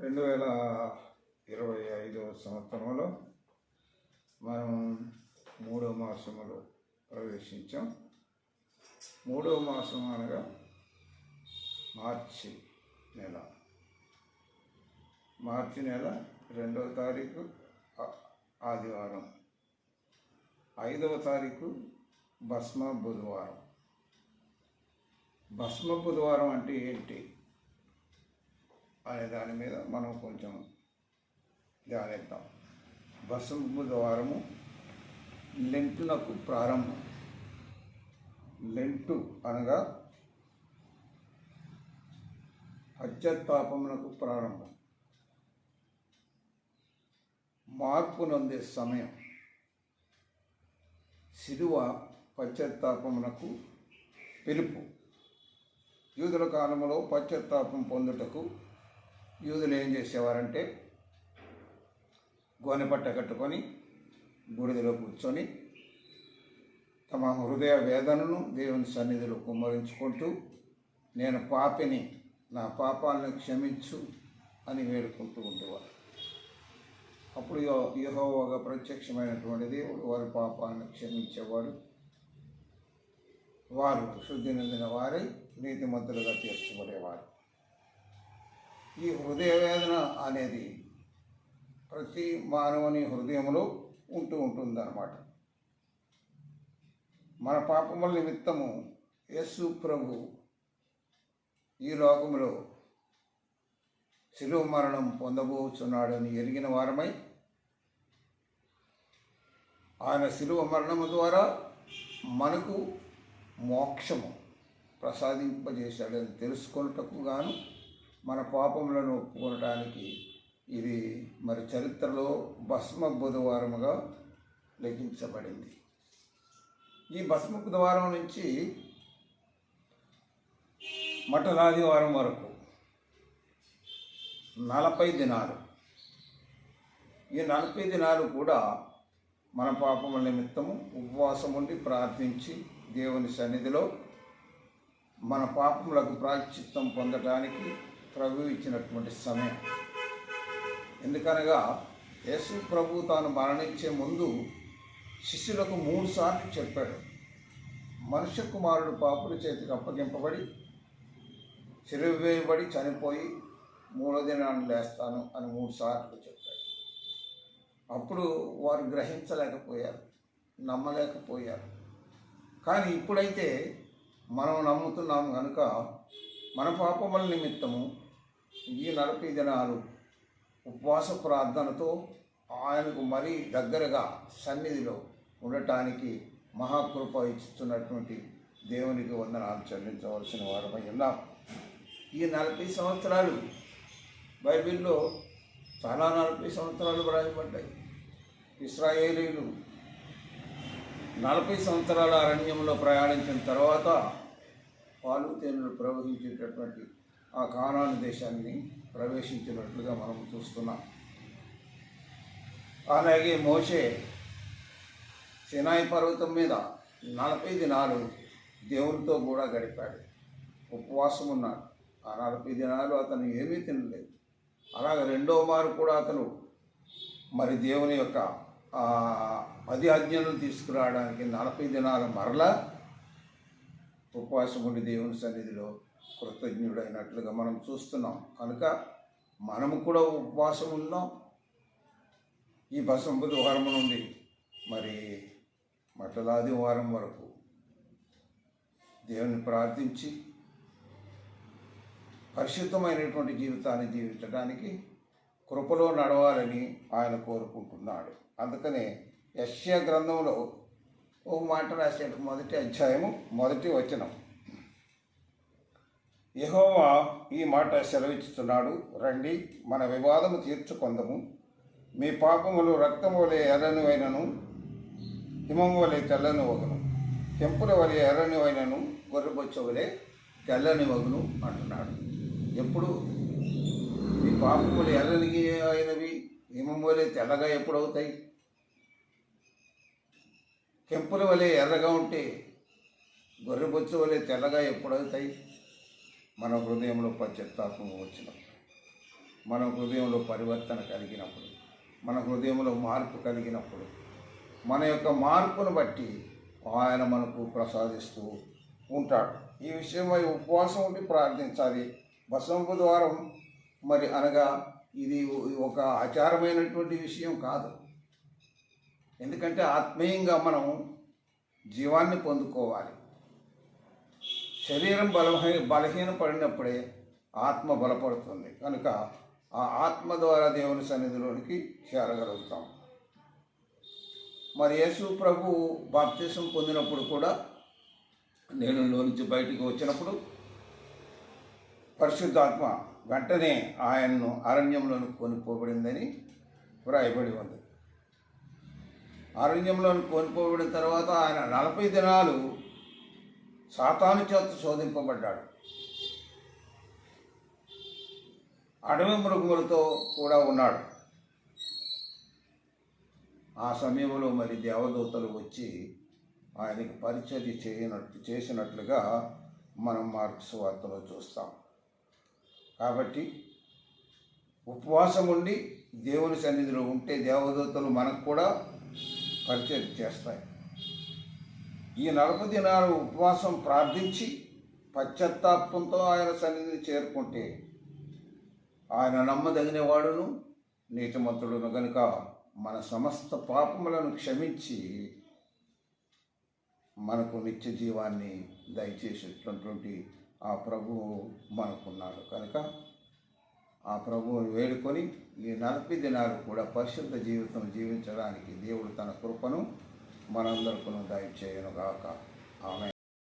రెండు వేల ఇరవై ఐదవ సంవత్సరంలో మనం మూడో మాసములో ప్రవేశించాం. మూడో మాసం అనగా మార్చి నెల. మార్చి నెల రెండవ తారీఖు ఆదివారం. ఐదవ తారీఖు భస్మ బుధవారం. భస్మ బుధవారం అంటే ఏంటి? అనే దాని మీద మనం కొంచెం ధ్యానిద్దాం. భస్మ బుధవారము లెంటునకు ప్రారంభం. లెంటు అనగా పశ్చత్తాపమునకు ప్రారంభం. మార్పు నొందే సమయం. శిలువ పశ్చాత్తాపమునకు పిలుపు. యూదుల కాలంలో పశ్చత్తాపం పొందుటకు యూదులు ఏం చేసేవారంటే గోనెపట్ట కట్టుకొని బూడిదలో కూర్చొని తమ హృదయ వేదనను దేవుని సన్నిధిలో కుమ్మరించుకుంటూ నేను పాపిని నా పాపాలను క్షమించు అని వేడుకుంటూ ఉండేవారు. అప్పుడు యెహో- యెహోవాగా ప్రత్యక్షమైనటువంటి దేవుడు వారి పాపాలను క్షమించేవాడు. వారు శుద్ధి నిందిన వారై నీతిమంతులుగా తీర్చబడేవారు. ఈ హృదయ వేదన అనేది ప్రతి మానవుని హృదయంలో ఉంటూ ఉంటుందన్నమాట. మన పాపముల నిమిత్తము యేసు ప్రభు ఈ లోకములో శిలువ మరణం పొందబోచున్నాడని ఎరిగిన వారమై ఆయన శిలువ మరణము ద్వారా మనకు మోక్షము ప్రసాదింపజేశాడని తెలుసుకొనుటకు గాను మన పాపములను ఒప్పుకోవడానికి ఇది మరి చరిత్రలో భస్మ బుధవారముగా లెక్కించబడింది. ఈ భస్మ బుధవారం నుంచి మటలాదివారం వరకు నలభై దినాలు. ఈ నలభై దినాలు కూడా మన పాపముల నిమిత్తము ఉపవాసం ఉండి ప్రార్థించి దేవుని సన్నిధిలో మన పాపములకు ప్రాశ్చిత్తం పొందటానికి ప్రభు ఇచ్చినటువంటి సమయం. ఎందుకనగా యేసు ప్రభు తాను మరణించే ముందు శిష్యులకు మూడు సార్లు చెప్పాడు. మనుష్య కుమారుడు పాపుల చేతికి అప్పగింపబడి చిరువేయబడి చనిపోయి మూడో దినాన్ని లేస్తాను అని మూడు సార్లు చెప్పాడు. అప్పుడు వారు గ్రహించలేకపోయారు నమ్మలేకపోయారు. కానీ ఇప్పుడైతే మనం నమ్ముతున్నాం కనుక మన పాపముల నిమిత్తము ఈ నలభై దినాలు ఉపవాస ప్రార్థనతో ఆయనకు మరీ దగ్గరగా సన్నిధిలో ఉండటానికి మహాకృప ఇస్తున్నటువంటి దేవునికి వందనాలు చెల్లించవలసిన వారమై ఉన్నాం. ఈ నలభై సంవత్సరాలు బైబిల్లో చాలా నలభై సంవత్సరాలు వ్రాయబడ్డాయి. ఇస్రాయేలీలు నలభై సంవత్సరాల అరణ్యంలో ప్రయాణించిన తర్వాత పాలు తేనెలు ప్రవహించేటటువంటి ఆ కానాను దేశాన్ని ప్రవేశించినట్లుగా మనం చూస్తున్నాం. అలాగే మోషే సినాయి పర్వతం మీద నలభై దినాలు దేవునితో కూడా గడిపాడు. ఉపవాసం ఉన్నాడు ఆ నలభై దినాలు అతను ఏమీ తినలేదు. అలాగే రెండో మారు కూడా అతను మరి దేవుని యొక్క పది ఆజ్ఞలను తీసుకురావడానికి నలభై దినాలు మరలా ఉపవాసం ఉండి దేవుని సన్నిధిలో కృతజ్ఞుడైనట్లుగా మనం చూస్తున్నాం. కనుక మనము కూడా ఉపవాసం ఉన్నాం. ఈ బసం బుధవారం నుండి మరి మటలాది వారం వరకు దేవుని ప్రార్థించి పరిశుద్ధమైనటువంటి జీవితాన్ని జీవించడానికి కృపలో నడవాలని ఆయన కోరుకుంటున్నాడు. అందుకనే యశ్య గ్రంథంలో ఒక మాట రాశాడు. మొదటి అధ్యాయము మొదటి వచనం. యహోవా ఈ మాట సెలవిచ్చుతున్నాడు రండి మన వివాదము తీర్చుకొందము. మీ పాపములు రక్తము వలె ఎర్రని అయినను హిమము వలె తెల్లని వగును కెంపుల వలె ఎర్రని అయినను గొర్రెబొచ్చ వలె తెల్లని వగును అంటున్నాడు. ఎప్పుడు? మీ పాపములు ఎర్రని అయినవి హిమం వలె తెల్లగా ఎప్పుడు అవుతాయి? కెంపుల వలె ఎర్రగా ఉంటే గొర్రెబొచ్చు వలె తెల్లగా ఎప్పుడవుతాయి మన హృదయంలో పశ్చాత్తాపం వచ్చిన మన హృదయంలో పరివర్తన కలిగినప్పుడు మన హృదయంలో మార్పు కలిగినప్పుడు మన యొక్క మార్పును బట్టి ఆయన మనకు ప్రసాదిస్తూ ఉంటాడు. ఈ విషయమై ఉపవాసం ఉండి ప్రార్థించాలి. బసంపు ద్వారం మరి అనగా ఇది ఒక ఆచారమైనటువంటి విషయం కాదు. ఎందుకంటే ఆత్మీయంగా మనం జీవాన్ని పొందుకోవాలి. శరీరం బలహీ బలహీన పడినప్పుడే ఆత్మ బలపడుతుంది. కనుక ఆ ఆత్మ ద్వారా దేవుని సన్నిధిలోనికి చేరగలుగుతాం. మరి యేసు ప్రభు బాప్తిసం పొందినప్పుడు కూడా నీళ్ళలో నుంచి బయటికి వచ్చినప్పుడు పరిశుద్ధాత్మ వెంటనే ఆయన్ను అరణ్యంలోనికి కొనిపోబడిందని వ్రాయబడి ఉంది. అరణ్యంలోని కొనిపోబడిన తర్వాత ఆయన నలభై దినాలు సాతాను చేత శోధింపబడ్డాడు. అడవి మృగములతో కూడా ఉన్నాడు. ఆ సమయంలో మరి దేవదూతలు వచ్చి ఆయనకి పరిచర్య చేయనట్టు చేసినట్లుగా మనం మార్క్స్ వార్తలో చూస్తాం. కాబట్టి ఉపవాసం ఉండి దేవుని సన్నిధిలో ఉంటే దేవదూతలు మనకు కూడా పరిచయం చేస్తాయి. ఈ నలభై దినాలు ఉపవాసం ప్రార్థించి పశ్చాత్తాపంతో ఆయన సన్నిధిని చేరుకుంటే ఆయన నమ్మదగిన వాడును నీతిమంతుడును గనుక మన సమస్త పాపములను క్షమించి మనకు నిత్య జీవాన్ని దయచేసేటటువంటి ఆ ప్రభువు మనకున్నాడు. కనుక ఆ ప్రభువుని వేడుకొని ఈ నలభై దినాలు కూడా పరిశుద్ధ జీవితం జీవించడానికి దేవుడు తన కృపను మనందరికీ దయచేయనుగాక ఆమె